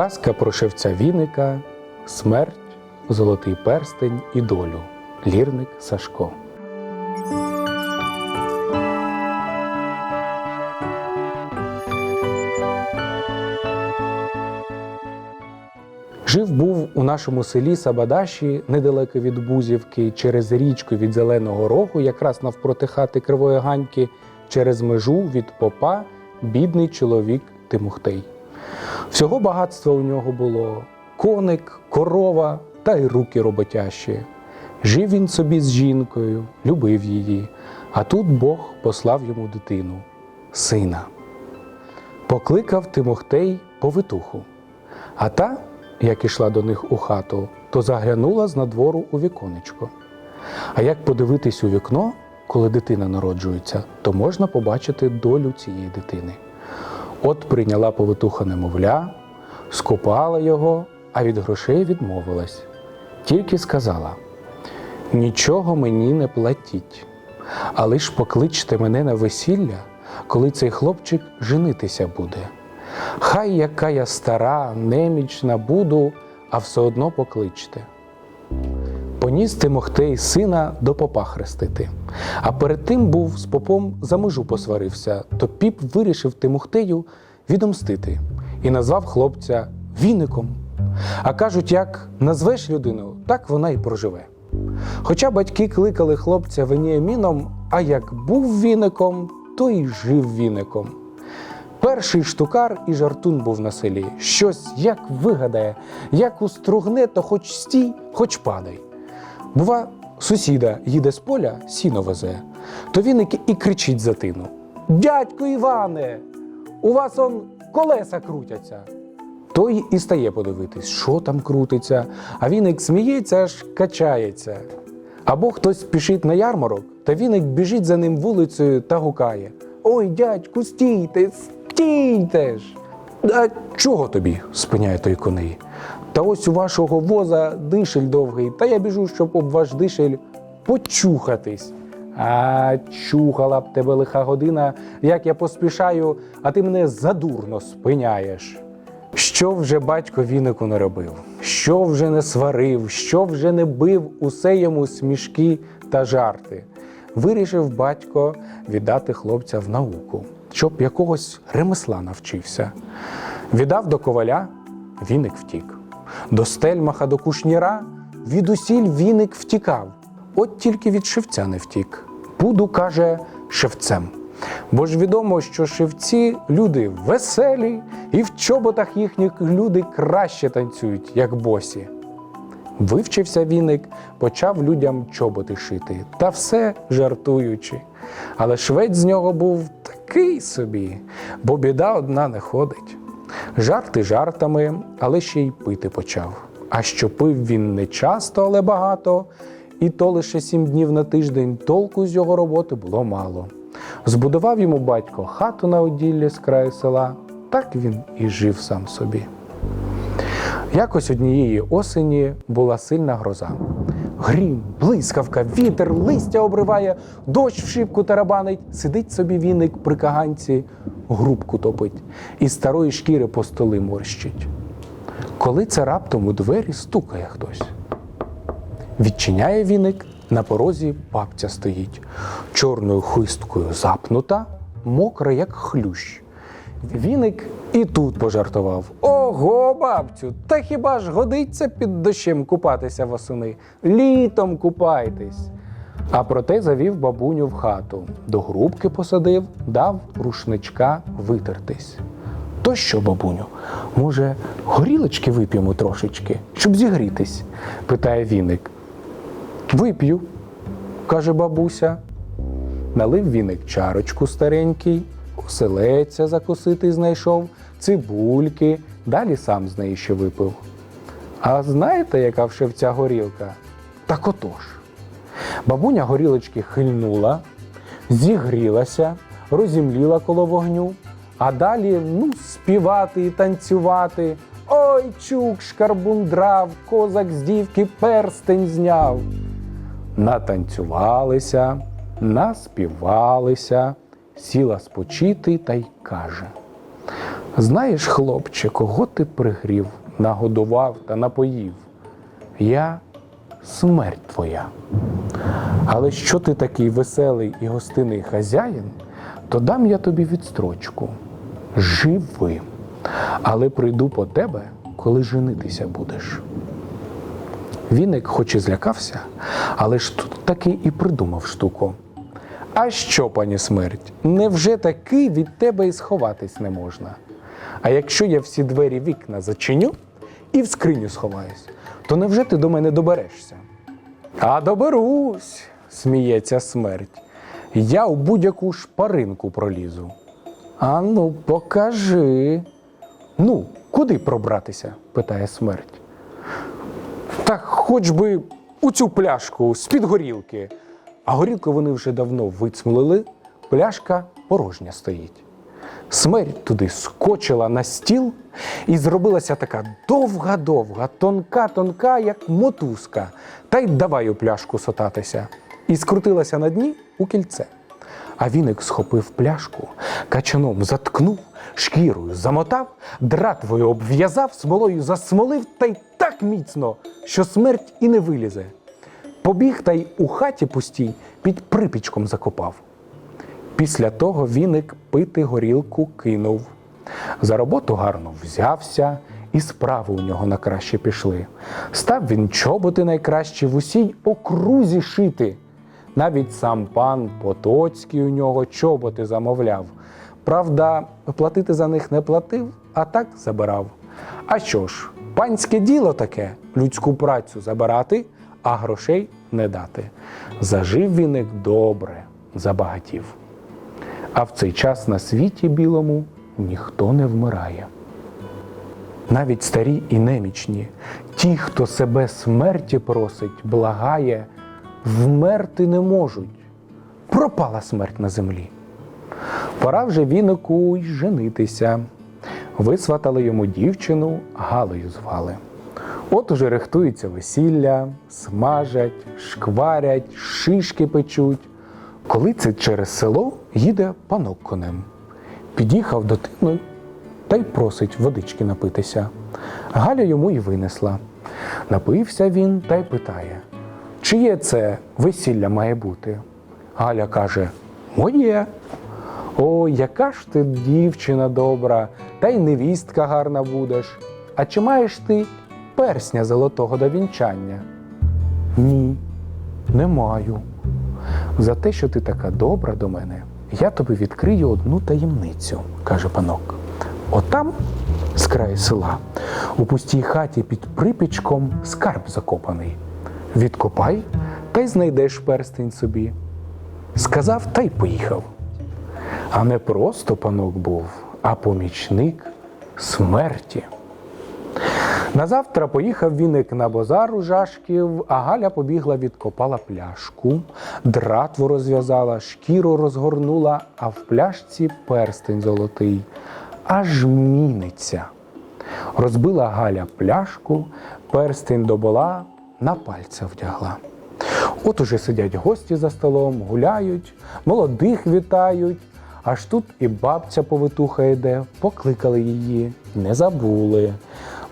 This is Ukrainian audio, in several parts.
Казка про шевця віника, смерть, золотий перстень і долю. Лірник Сашко. Жив був у нашому селі Сабадаші, недалеко від Бузівки, через річку від Зеленого Рогу, якраз навпроти хати Кривої Ганьки, через межу від попа, бідний чоловік Тимохтей. Всього багатства у нього було коник, корова та й руки роботящі. Жив він собі з жінкою, любив її, а тут Бог послав йому дитину, сина. Покликав Тимохтей повитуху. А та, як ішла до них у хату, то заглянула з надвору у віконечко. А як подивитись у вікно, коли дитина народжується, то можна побачити долю цієї дитини. От прийняла повитуха немовля, скупала його, а від грошей відмовилась. Тільки сказала: нічого мені не платіть, а лиш покличте мене на весілля, коли цей хлопчик женитися буде. Хай яка я стара, немічна буду, а все одно покличте. Поніс Тимохтей сина до попа хрестити. А перед тим був з попом за межу посварився, то піп вирішив Тимохтею відомстити і назвав хлопця віником. А кажуть, як назвеш людину, так вона і проживе. Хоча батьки кликали хлопця Веніаміном, а як був віником, то й жив віником. Перший штукар і жартун був на селі. Щось як вигадає, як устругне, то хоч стій, хоч падай. Бува, сусіда їде з поля, сіно везе, то він і- кричить за тину: Дядьку Іване, у вас он колеса крутяться. Той і стає подивитись, що там крутиться, а він як сміється, аж качається. Або хтось спішить на ярмарок, та він як біжить за ним вулицею та гукає: Ой, дядьку, стійте, стійте ж. А чого тобі? спиняє той коней. Та ось у вашого воза дишель довгий, та я біжу, щоб об ваш дишель почухатись. А чухала б тебе лиха година, як я поспішаю, а ти мене задурно спиняєш. Що вже батько вінику не робив, що вже не сварив, що вже не бив, усе йому смішки та жарти. Вирішив батько віддати хлопця в науку, щоб якогось ремесла навчився. Віддав до коваля, віник втік. До стельмаха, до кушніра відусіль віник втікав. От тільки від шевця не втік. Буду, каже, шевцем. Бо ж відомо, що шевці люди веселі, і в чоботах їхніх люди краще танцюють, як босі. Вивчився віник, почав людям чоботи шити, та все жартуючи. Але швець з нього був такий собі, бо біда одна не ходить. Жарти жартами, але ще й пити почав. А що пив він не часто, але багато, і то лише сім днів на тиждень толку з його роботи було мало. Збудував йому батько хату на оділлі з краю села, так він і жив сам собі. Якось однієї осені була сильна гроза. Грім, блискавка, вітер, листя обриває, дощ в шибку тарабанить, сидить собі віник при каганці, грубку топить і старої шкіри по столи морщить. Коли це раптом у двері стукає хтось. Відчиняє віник, на порозі бабця стоїть, чорною хисткою запнута, мокра, як хлющ. Віник і тут пожартував. Ого, бабцю, та хіба ж годиться під дощем купатися восени? Літом купайтесь. А проте завів бабуню в хату, до грубки посадив, дав рушничка витертись. То що, бабуню, може, горілочки вип'ємо трошечки, щоб зігрітись? питає віник. Вип'ю, каже бабуся. Налив віник чарочку старенький, оселеця закусити знайшов, цибульки, далі сам з неї ще випив. А знаєте, яка в шевця горілка? Так отож. Бабуня горілочки хильнула, зігрілася, розімліла коло вогню, а далі ну, співати і танцювати. Ой, чук, шкарбундрав, козак з дівки перстень зняв. Натанцювалися, наспівалися, сіла спочити та й каже. Знаєш, хлопче, кого ти пригрів, нагодував та напоїв? Я смерть твоя. Але що ти такий веселий і гостинний хазяїн, то дам я тобі відстрочку. Живи. Але прийду по тебе, коли женитися будеш. Віник хоч і злякався, але ж тут таки і придумав штуку. А що, пані смерть, невже таки від тебе і сховатись не можна? А якщо я всі двері вікна зачиню і в скриню сховаюсь, то невже ти до мене доберешся? А доберусь, сміється смерть. Я у будь-яку шпаринку пролізу. А ну, покажи. Ну, куди пробратися? питає смерть. Та хоч би у цю пляшку з-під горілки. А горілку вони вже давно вицмулили, пляшка порожня стоїть. Смерть туди скочила на стіл і зробилася така довга-довга, тонка-тонка, як мотузка, та й давай у пляшку сотатися. І скрутилася на дні у кільце. А віник схопив пляшку, качаном заткнув, шкірою замотав, дратвою обв'язав, смолою засмолив та й так міцно, що смерть і не вилізе. Побіг та й у хаті пустій під припічком закопав. Після того віник пити горілку кинув. За роботу гарно взявся, і справи у нього на краще пішли. Став він чоботи найкращі в усій окрузі шити. Навіть сам пан Потоцький у нього чоботи замовляв. Правда, платити за них не платив, а так забирав. А що ж, панське діло таке людську працю забирати, а грошей не дати. Зажив віник добре, забагатів. А в цей час на світі білому ніхто не вмирає. Навіть старі і немічні, ті, хто себе смерті просить, благає, вмерти не можуть. Пропала смерть на землі. Пора вже вінику й женитися. Висватали йому дівчину, Галею звали. От уже рихтується весілля, смажать, шкварять, шишки печуть. Коли це через село їде панок конем. Під'їхав до та й просить водички напитися. Галя йому й винесла. Напився він та й питає, чиє це весілля має бути? Галя каже: Моє. Ой, яка ж ти дівчина добра, та й невістка гарна будеш. А чи маєш ти персня золотого до вінчання? Ні, не маю. За те, що ти така добра до мене, я тобі відкрию одну таємницю, каже панок. Отам, з краю села, у пустій хаті під припічком скарб закопаний. Відкопай та й знайдеш перстень собі. Сказав та й поїхав. А не просто панок був, а помічник смерті. Назавтра поїхав віник на базар у Жашків, а Галя побігла, відкопала пляшку, дратву розв'язала, шкіру розгорнула, а в пляшці перстень золотий, аж міниться. Розбила Галя пляшку, перстень добола, на пальця вдягла. От уже сидять гості за столом, гуляють, молодих вітають. Аж тут і бабця повитуха йде, покликали її, не забули.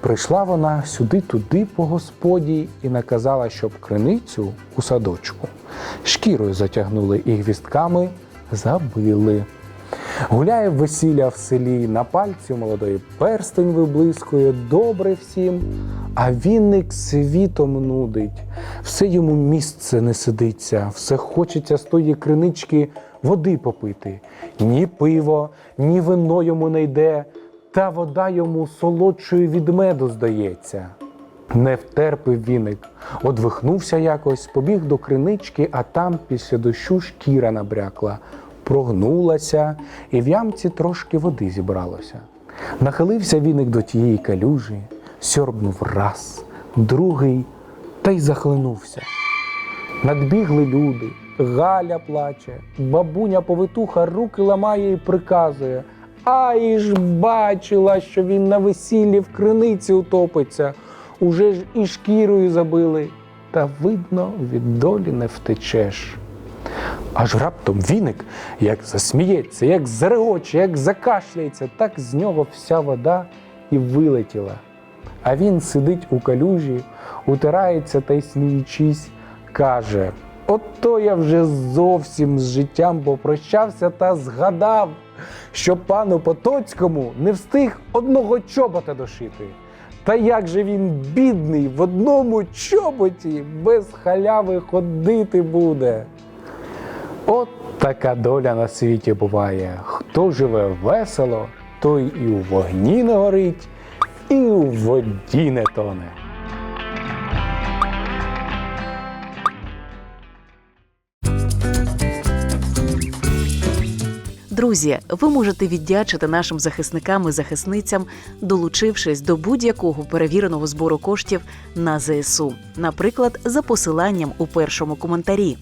Прийшла вона сюди-туди по господі і наказала, щоб криницю у садочку шкірою затягнули і гвістками забили. Гуляє весілля в селі, на пальці молодої перстень виблискує, добре всім, а вінник світом нудить. Все йому місце не сидиться, все хочеться з тої кринички води попити. Ні пиво, ні вино йому не йде, та вода йому солодшою від меду здається. Не втерпив віник, одвихнувся якось, побіг до кринички, а там після дощу шкіра набрякла, прогнулася, і в ямці трошки води зібралося. Нахилився віник до тієї калюжі, сьорбнув раз, другий та й захлинувся. Надбігли люди, Галя плаче, бабуня повитуха руки ламає і приказує. Ай ж бачила, що він на весіллі в криниці утопиться, уже ж і шкірою забили. Та видно, від долі не втечеш. Аж раптом віник як засміється, як зарегоче, як закашляється, так з нього вся вода і вилетіла. А він сидить у калюжі, утирається та й сміючись, каже: Ото я вже зовсім з життям попрощався та згадав, що пану Потоцькому не встиг одного чобота дошити. Та як же він бідний в одному чоботі без халяви ходити буде? От така доля на світі буває. Хто живе весело, той і у вогні не горить, і у воді не тоне. Друзі, ви можете віддячити нашим захисникам і захисницям, долучившись до будь-якого перевіреного збору коштів на ЗСУ, наприклад, за посиланням у першому коментарі.